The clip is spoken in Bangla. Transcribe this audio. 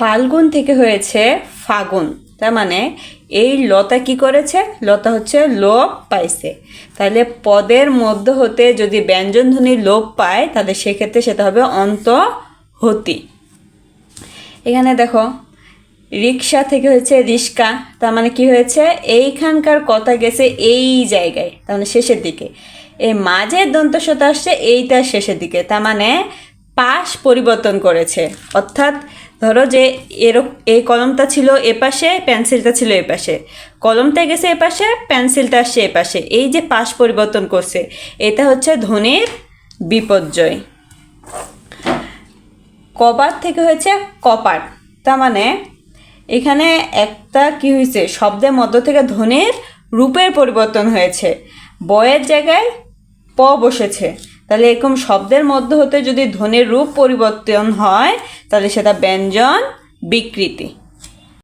ফাল্গুন থেকে হয়েছে ফাগুন। তার মানে এই লতা কি করেছে? লতা হচ্ছে লোপ পাইছে। তাহলে পদের মধ্য হতে যদি ব্যঞ্জনধ্বনি লোপ পায়, তাহলে সেক্ষেত্রে সেটা হবে অন্ত হতি এখানে দেখো, রিক্সা থেকে হয়েছে রিস্কা তার মানে কি হয়েছে? এইখানকার কথা গেছে এই জায়গায়। তার মানে শেষের দিকে। এই মাঝের দন্তস্বতা আসছে এইটার শেষের দিকে। তার মানে পাশ পরিবর্তন করেছে। অর্থাৎ ধরো যে এরক, এই কলমটা ছিল এপাশে পেন্সিলটা ছিল এপাশে কলমটা গেছে এপাশে পেন্সিলটা আসছে এপাশে এই যে পাশ পরিবর্তন করছে, এটা হচ্ছে ধ্বনির বিপর্যয়। কবার থেকে হয়েছে কপাট তার মানে এখানে একটা কি হয়েছে, শব্দের মধ্য থেকে ধনের রূপের পরিবর্তন হয়েছে। বয়ের জায়গায় প বসেছে। তাহলে এরকম শব্দের মধ্যে হতে যদি ধ্বনির রূপ পরিবর্তন হয় তাহলে সেটা ব্যঞ্জন বিকৃতি।